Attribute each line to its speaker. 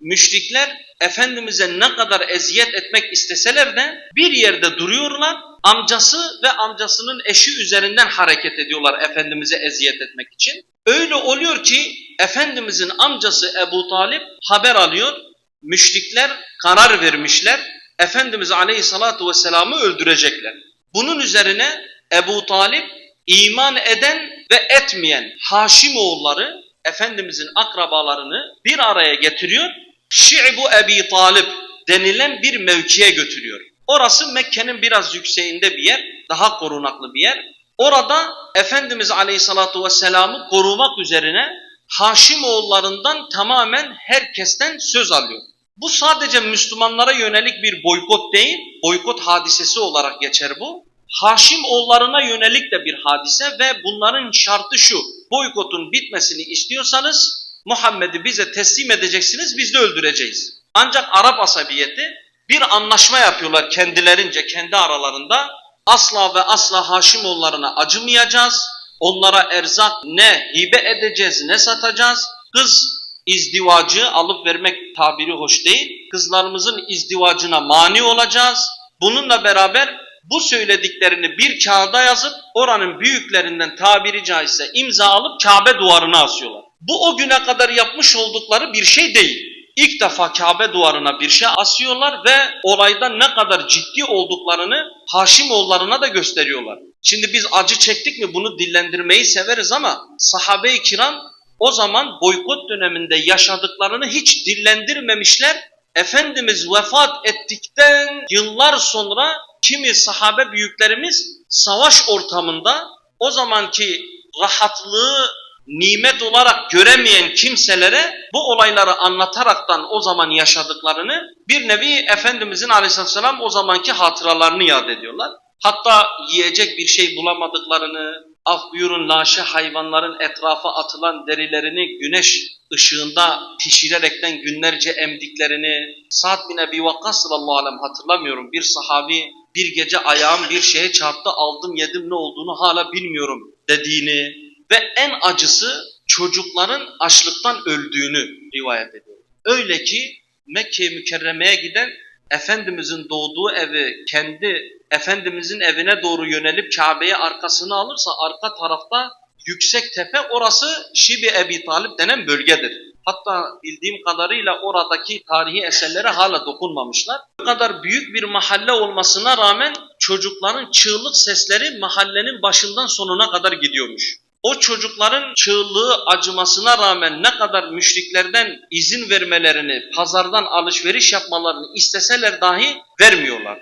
Speaker 1: müşrikler Efendimiz'e ne kadar eziyet etmek isteseler de bir yerde duruyorlar. Amcası ve amcasının eşi üzerinden hareket ediyorlar Efendimiz'e eziyet etmek için. Öyle oluyor ki Efendimiz'in amcası Ebu Talip haber alıyor. Müşrikler karar vermişler. Efendimiz Aleyhisselatü Vesselam'ı öldürecekler. Bunun üzerine Ebu Talip iman eden ve etmeyen Haşimoğulları Efendimizin akrabalarını bir araya getiriyor. Şi'bu Ebi Talip denilen bir mevkiye götürüyor. Orası Mekke'nin biraz yükseğinde bir yer, daha korunaklı bir yer. Orada Efendimiz Aleyhisselatü Vesselam'ı korumak üzerine Haşimoğullarından tamamen herkesten söz alıyor. Bu sadece Müslümanlara yönelik bir boykot değil, boykot hadisesi olarak geçer bu. Haşim oğullarına yönelik de bir hadise ve bunların şartı şu. Boykotun bitmesini istiyorsanız Muhammed'i bize teslim edeceksiniz, biz de öldüreceğiz. Ancak Arap asabiyeti bir anlaşma yapıyorlar kendilerince, kendi aralarında. Asla ve asla Haşimoğullarına acımayacağız. Onlara erzak ne hibe edeceğiz, ne satacağız. Kız izdivacı alıp vermek tabiri hoş değil. Kızlarımızın izdivacına mani olacağız. Bununla beraber bu söylediklerini bir kağıda yazıp oranın büyüklerinden tabiri caizse imza alıp Kabe duvarına asıyorlar. Bu o güne kadar yapmış oldukları bir şey değil. İlk defa Kabe duvarına bir şey asıyorlar ve olayda ne kadar ciddi olduklarını Haşimoğullarına da gösteriyorlar. Şimdi biz acı çektik mi bunu dillendirmeyi severiz ama sahabe-i kiram o zaman boykot döneminde yaşadıklarını hiç dillendirmemişler. Efendimiz vefat ettikten yıllar sonra kimi sahabe büyüklerimiz savaş ortamında o zamanki rahatlığı nimet olarak göremeyen kimselere bu olayları anlataraktan o zaman yaşadıklarını bir nevi Efendimizin aleyhisselam o zamanki hatıralarını yad ediyorlar. Hatta yiyecek bir şey bulamadıklarını, af buyurun naşe hayvanların etrafa atılan derilerini güneş ışığında pişirerekten günlerce emdiklerini, Sa'd bin Ebi Vakkas sallallahu aleyhi hatırlamıyorum bir sahabi bir gece ayağım bir şeye çarptı aldım yedim ne olduğunu hala bilmiyorum dediğini ve en acısı çocukların açlıktan öldüğünü rivayet ediyor. Öyle ki Mekke-i Mükerreme'ye giden Efendimizin doğduğu evi kendi Efendimizin evine doğru yönelip Kabe'ye arkasını alırsa arka tarafta yüksek tepe orası Şibi Ebi Talip denen bölgedir. Hatta bildiğim kadarıyla oradaki tarihi eserlere hala dokunmamışlar. Bu kadar büyük bir mahalle olmasına rağmen çocukların çığlık sesleri mahallenin başından sonuna kadar gidiyormuş. O çocukların çığlığı acımasına rağmen ne kadar müşriklerden izin vermelerini, pazardan alışveriş yapmalarını isteseler dahi vermiyorlar.